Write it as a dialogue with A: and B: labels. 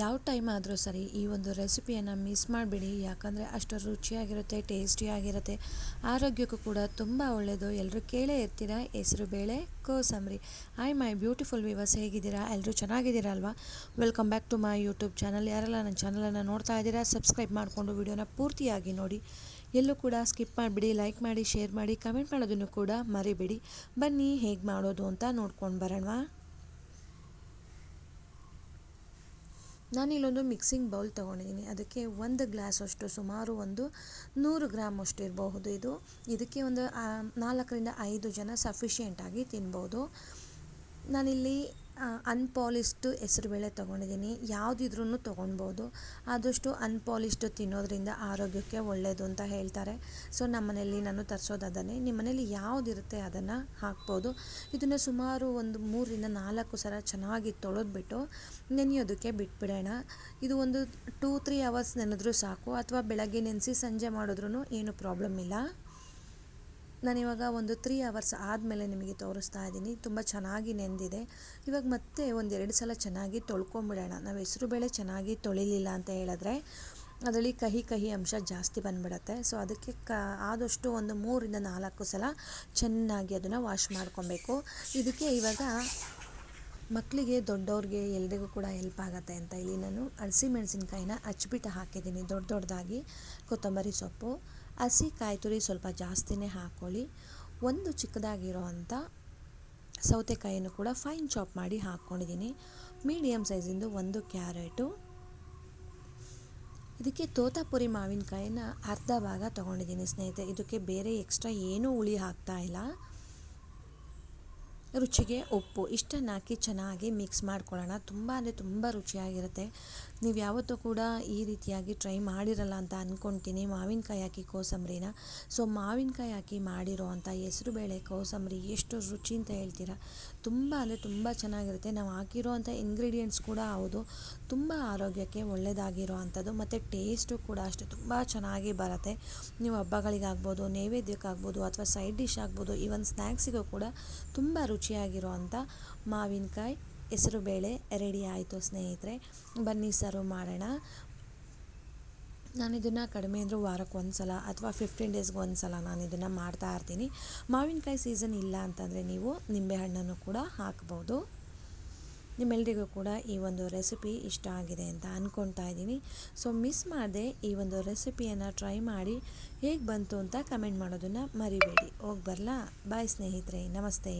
A: ಯಾವ ಟೈಮ್ ಆದರೂ ಸರಿ ಈ ಒಂದು ರೆಸಿಪಿಯನ್ನು ಮಿಸ್ ಮಾಡಬೇಡಿ. ಯಾಕಂದರೆ ಅಷ್ಟು ರುಚಿಯಾಗಿರುತ್ತೆ ಟೇಸ್ಟಿಯಾಗಿರುತ್ತೆ ಆರೋಗ್ಯಕ್ಕೂ ಕೂಡ ತುಂಬ ಒಳ್ಳೆಯದು ಎಲ್ಲರೂ ಕೇಳೇ ಇರ್ತೀರ? ಹೆಸರು ಬೇಳೆ, ಕೋಸಂಬರಿ. ಐ ಮೈ ಬ್ಯೂಟಿಫುಲ್ ವಿವರ್ಸ್ ಹೇಗಿದ್ದೀರಾ? ಎಲ್ಲರೂ ಚೆನ್ನಾಗಿದ್ದೀರಾ ಅಲ್ವಾ? Welcome back to my YouTube channel ಯಾರೆಲ್ಲ ನನ್ನ ಚಾನಲನ್ನು ನೋಡ್ತಾ ಇದ್ದೀರಾ ಸಬ್ಸ್ಕ್ರೈಬ್ ಮಾಡಿಕೊಂಡು ವಿಡಿಯೋನ ಪೂರ್ತಿಯಾಗಿ ನೋಡಿ. ಎಲ್ಲೂ ಕೂಡ ಸ್ಕಿಪ್ ಮಾಡಿಬಿಡಿ ಲೈಕ್ ಮಾಡಿ ಶೇರ್ ಮಾಡಿ ಕಮೆಂಟ್ ಮಾಡೋದನ್ನು ಕೂಡ ಮರಿಬೇಡಿ. ಬನ್ನಿ, ಹೇಗೆ ಮಾಡೋದು ಅಂತ ನೋಡ್ಕೊಂಡು ಬರೋಣವಾ ನಾನಿಲ್ಲೊಂದು ಮಿಕ್ಸಿಂಗ್ ಬೌಲ್ ತೊಗೊಂಡಿದ್ದೀನಿ. ಅದಕ್ಕೆ ಒಂದು ಗ್ಲಾಸ್ ಅಷ್ಟು, ಸುಮಾರು ಒಂದು ನೂರು ಗ್ರಾಮ್ ಅಷ್ಟು ಇರಬಹುದು ಇದು. ಇದಕ್ಕೆ ಒಂದು ನಾಲ್ಕರಿಂದ ಐದು ಜನ ಸಫಿಷಿಯೆಂಟಾಗಿ ತಿನ್ಬೋದು. ನಾನಿಲ್ಲಿ ಅನ್ಪಾಲಿಶ್ಡ್ ಹೆಸರುಬೇಳೆ ತೊಗೊಂಡಿದ್ದೀನಿ. ಯಾವುದಿದ್ರೂ ತೊಗೊಳ್ಬೋದು ಆದಷ್ಟು ಅನ್ಪಾಲಿಶ್ಡ್ ತಿನ್ನೋದ್ರಿಂದ ಆರೋಗ್ಯಕ್ಕೆ ಒಳ್ಳೆಯದು ಅಂತ ಹೇಳ್ತಾರೆ. ಸೊ ನಮ್ಮ ಮನೆಯಲ್ಲಿ ನಾನು ತರಿಸೋದು ಅದನ್ನೇ. ನಿಮ್ಮ ಮನೇಲಿ ಯಾವುದಿರುತ್ತೆ ಅದನ್ನು ಹಾಕ್ಬೋದು. ಇದನ್ನು ಸುಮಾರು ಒಂದು ಮೂರರಿಂದ ನಾಲ್ಕು ಸಲ ಚೆನ್ನಾಗಿ ತೊಳೆದ್ಬಿಟ್ಟು ನೆನೆಯೋದಕ್ಕೆ ಬಿಟ್ಬಿಡೋಣ. ಇದು ಒಂದು ಟೂ ತ್ರೀ ಅವರ್ಸ್ ನೆನೆದ್ರೂ ಸಾಕು. ಅಥವಾ ಬೆಳಗ್ಗೆ ನೆನೆಸಿ ಸಂಜೆ ಮಾಡಿದ್ರೂ ಏನು ಪ್ರಾಬ್ಲಮ್ ಇಲ್ಲ. ನಾನಿವಾಗ ಒಂದು ತ್ರೀ ಅವರ್ಸ್ ಆದಮೇಲೆ ನಿಮಗೆ ತೋರಿಸ್ತಾ ಇದ್ದೀನಿ. ತುಂಬ ಚೆನ್ನಾಗಿ ನೆಂದಿದೆ. ಇವಾಗ ಮತ್ತೆ ಒಂದೆರಡು ಸಲ ಚೆನ್ನಾಗಿ ತೊಳ್ಕೊಂಬಿಡೋಣ. ನಾವು ಹೆಸರು ಬೇಳೆ ಚೆನ್ನಾಗಿ ತೊಳಿಲಿಲ್ಲ ಅಂತ ಹೇಳಿದ್ರೆ ಅದರಲ್ಲಿ ಕಹಿ ಕಹಿ ಅಂಶ ಜಾಸ್ತಿ ಬಂದ್ಬಿಡತ್ತೆ. ಸೊ ಅದಕ್ಕೆ ಕ ಆದಷ್ಟು ಒಂದು ಮೂರಿಂದ ನಾಲ್ಕು ಸಲ ಚೆನ್ನಾಗಿ ಅದನ್ನು ವಾಶ್ ಮಾಡ್ಕೊಬೇಕು. ಇದಕ್ಕೆ ಇವಾಗ ಮಕ್ಕಳಿಗೆ ದೊಡ್ಡವ್ರಿಗೆ ಎಲ್ರಿಗೂ ಕೂಡ ಹೆಲ್ಪ್ ಆಗುತ್ತೆ ಅಂತ ಇಲ್ಲಿ ನಾನು ಹಸಿಮೆಣಸಿನ್ಕಾಯಿನ ಹಚ್ಬಿಟ್ಟು ಹಾಕಿದ್ದೀನಿ. ದೊಡ್ಡ ದೊಡ್ಡದಾಗಿ ಕೊತ್ತಂಬರಿ ಸೊಪ್ಪು. ಹಸಿ ಕಾಯಿ ತುರಿ ಸ್ವಲ್ಪ ಜಾಸ್ತಿನೇ ಹಾಕ್ಕೊಳ್ಳಿ ಒಂದು ಚಿಕ್ಕದಾಗಿರೋ ಅಂಥ ಸೌತೆಕಾಯಿನೂ ಕೂಡ ಫೈನ್ ಚಾಪ್ ಮಾಡಿ ಹಾಕ್ಕೊಂಡಿದ್ದೀನಿ ಮೀಡಿಯಮ್ ಸೈಜಿಂದು ಒಂದು ಕ್ಯಾರೆಟು. ಇದಕ್ಕೆ ತೋತಾಪುರಿ ಮಾವಿನಕಾಯಿನ ಅರ್ಧ ಭಾಗ ತೊಗೊಂಡಿದ್ದೀನಿ ಸ್ನೇಹಿತರೆ. ಇದಕ್ಕೆ ಬೇರೆ ಎಕ್ಸ್ಟ್ರಾ ಏನೂ ಹುಳಿ ಹಾಕ್ತಾ ಇಲ್ಲ. ರುಚಿಗೆ ಉಪ್ಪು ಇಷ್ಟನ್ನು ಹಾಕಿ ಚೆನ್ನಾಗಿ ಮಿಕ್ಸ್ ಮಾಡ್ಕೊಳ್ಳೋಣ. ತುಂಬ ಅಂದರೆ ತುಂಬ ರುಚಿಯಾಗಿರುತ್ತೆ. ನೀವು ಯಾವತ್ತೂ ಕೂಡ ಈ ರೀತಿಯಾಗಿ ಟ್ರೈ ಮಾಡಿರಲ್ಲ ಅಂತ ಅಂದ್ಕೊಳ್ತೀನಿ ಮಾವಿನಕಾಯಿ ಹಾಕಿ ಕೋಸಂಬರಿನ. ಸೊ ಮಾವಿನಕಾಯಿ ಹಾಕಿ ಮಾಡಿರೋ ಅಂಥ ಹೆಸರುಬೇಳೆ ಕೋಸಂಬರಿ ಎಷ್ಟು ರುಚಿ ಅಂತ ಹೇಳ್ತೀರಾ? ತುಂಬ ಅಂದರೆ ತುಂಬ ಚೆನ್ನಾಗಿರುತ್ತೆ. ನಾವು ಹಾಕಿರೋವಂಥ ಇಂಗ್ರೀಡಿಯೆಂಟ್ಸ್ ಕೂಡ ಹೌದು. ತುಂಬ ಆರೋಗ್ಯಕ್ಕೆ ಒಳ್ಳೆಯದಾಗಿರೋ ಅಂಥದ್ದು ಮತ್ತು ಟೇಸ್ಟು ಕೂಡ ಅಷ್ಟೇ ತುಂಬ ಚೆನ್ನಾಗಿ ಬರುತ್ತೆ. ನೀವು ಹಬ್ಬಗಳಿಗಾಗ್ಬೋದು, ನೈವೇದ್ಯಕ್ಕಾಗ್ಬೋದು ಅಥವಾ ಸೈಡ್ ಡಿಶ್ ಆಗ್ಬೋದು ಈವನ್ ಸ್ನ್ಯಾಕ್ಸಿಗೂ ಕೂಡ ತುಂಬ ರುಚಿಯಾಗಿರೋ ಮಾವಿನಕಾಯಿ ಮಾವಿನಕಾಯಿ ಹೆಸರುಬೇಳೆ, ರೆಡಿ ಆಯಿತು ಸ್ನೇಹಿತರೆ. ಬನ್ನಿ ಸರ್ವ್ ಮಾಡೋಣ. ನಾನು ಇದನ್ನು ಕಡಿಮೆ ಅಂದರೂ ವಾರಕ್ಕೆ ಒಂದು ಸಲ ಅಥವಾ ಫಿಫ್ಟೀನ್ ಡೇಸ್ಗೆ ಒಂದು ಸಲ ನಾನು ಇದನ್ನು ಮಾಡ್ತಾ ಇರ್ತೀನಿ. ಮಾವಿನಕಾಯಿ ಸೀಸನ್ ಇಲ್ಲ ಅಂತಂದರೆ ನೀವು ನಿಂಬೆಹಣ್ಣನ್ನು ಕೂಡ ಹಾಕ್ಬೋದು. ನಿಮ್ಮೆಲ್ಲರಿಗೂ ಕೂಡ ಈ ಒಂದು ರೆಸಿಪಿ ಇಷ್ಟ ಆಗಿದೆ ಅಂತ ಅಂದ್ಕೊಳ್ತಾ ಇದ್ದೀನಿ. ಸೊ ಮಿಸ್ ಮಾಡದೆ ಈ ಒಂದು ರೆಸಿಪಿಯನ್ನು ಟ್ರೈ ಮಾಡಿ ಹೇಗೆ ಬಂತು ಅಂತ ಕಮೆಂಟ್ ಮಾಡೋದನ್ನು ಮರಿಬೇಡಿ. ಹೋಗಿ ಬರಲಾ? ಬಾಯ್ ಸ್ನೇಹಿತರೆ. ನಮಸ್ತೆ.